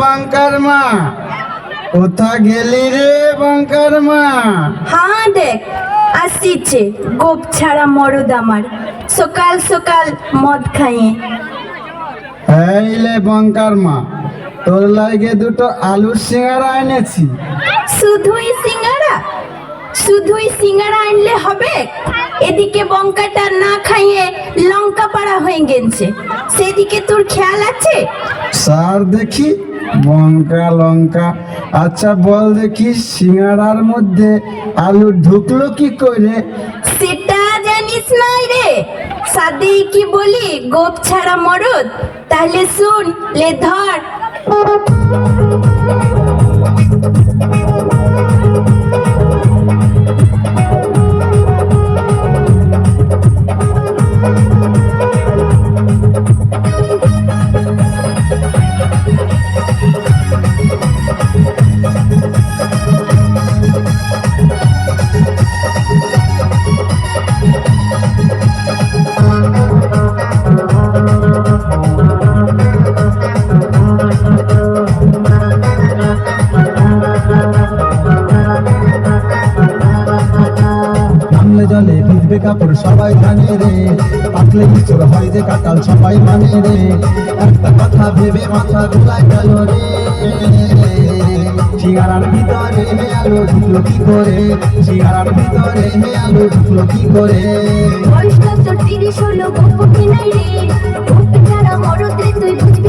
Bunker মা। কোথা গেলি রে বাঙ্কার মা? হ্যাঁ দেখ আসিছে গোপ ছাড়া মরদ আমার। সকাল সকাল মদ খাইয়ে। এইলে বাঙ্কার মা তোর লাগে দুটো আলুর সিঙ্গারা এনেছি। শুধুই সিঙ্গারা? শুধুই সিঙ্গারা আনলে হবে? এদিকে বঙ্কাটা না খাইয়ে লঙ্কা পাড়া হয়ে গেছে। সেদিকে তোর খেয়াল আছে? স্যার দেখি বঙ্কা লঙ্কা। আচ্ছা বল দেখি, সিঙ্গারার মধ্যে আলু ঢুকলো কি করে? সেটা জানিস নাই রে। সাদে কি বলি, গোপ ছাড়া মরদ? তাহলে শুন, লে ধর। নামলে কাপড় সবাই জানে রে। পাতলে ইচড় হয় যে কাটাল সবাই মানে রে। একটা কথা ভেবে মাথা ঘুরায় গেল রে। সিঙ্গারার ভিতরে মে আলো ঢুকলো কি করে? সিঙ্গারার ভিতরে মে আলো ঢুকলো কি করে? তোর তিরিশ হলো রে? মরদ তুই বুঝবি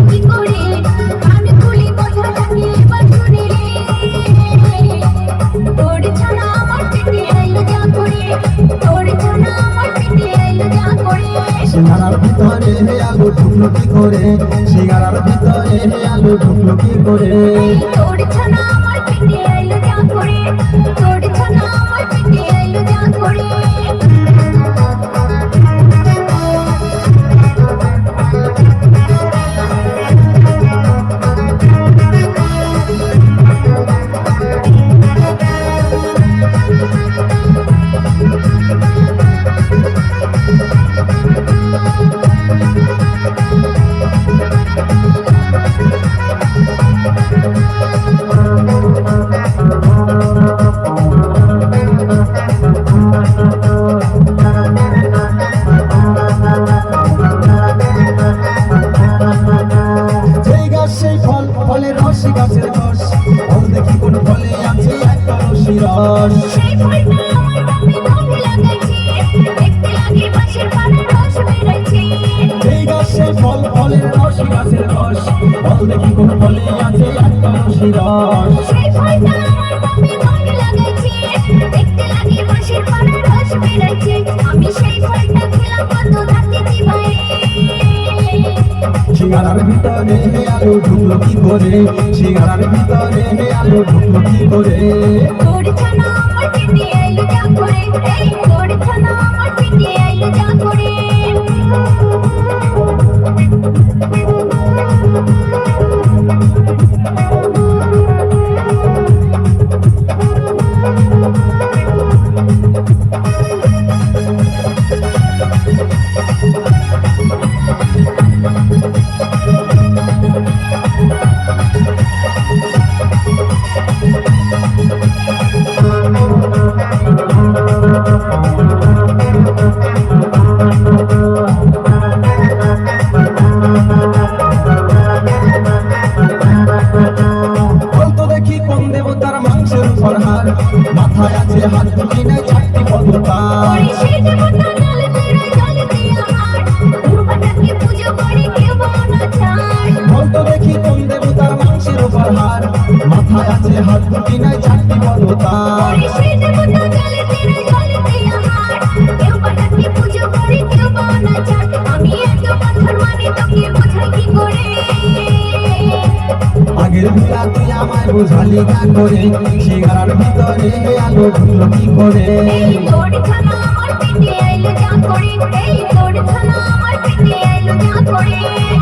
ঢুকলো কি করে? সিঙ্গারার ভিতরে আলু ঢুকলো কি করে? তোর ছানা আমার পিঠে আইলো যা করে। তোর ফল রস গাছের রস। ও দেখি কোন ফলে আছে একটা রসি। রস ফল ফলের রস গাছের রস। ফল দেখি কোন ফলে আছে একটা রসি। রস সিঙ্গারার ভিতরে আলো ঢুকলো কি করে? সিঙ্গারার ভিতরে আলো ঢুকলো কি করে? তোর ছানা আমার পিটি আইলো যা করে। তোর ছানা আমার পিটি আইলো যা করে। পুজো আছে হাত না চারটি পতাকা তো দেখি কোন দেবতার মাংসের উপর হার মাথায় আছে হাত দুটি নাই চারটি পদতার আগের বেলা তুই আমায় বোঝালি গান করে সিঙ্গারার ভিতরে আলো ঢুকলো কি করে?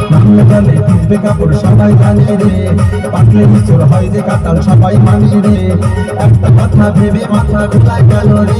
আমার আমার ভিজবে কাপড় সবাই জানে রে। পাতলে নিচর হয় যে কাতাল সবাই মানে রে। একটা কথা ভেবে মাথা ঘুরায় গেল রে?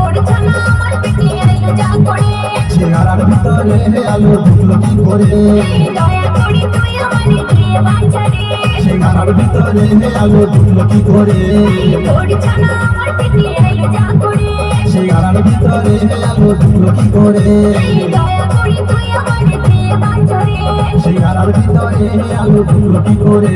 বলে আলো ঢুকলো কি করে সেখানার ভিতরে আলো ঢুকলো কি করে সেখানার ভিতরে আলো ঢুকলো কি করে সেখানার ভিতরে আলো ঢুকলো কি করে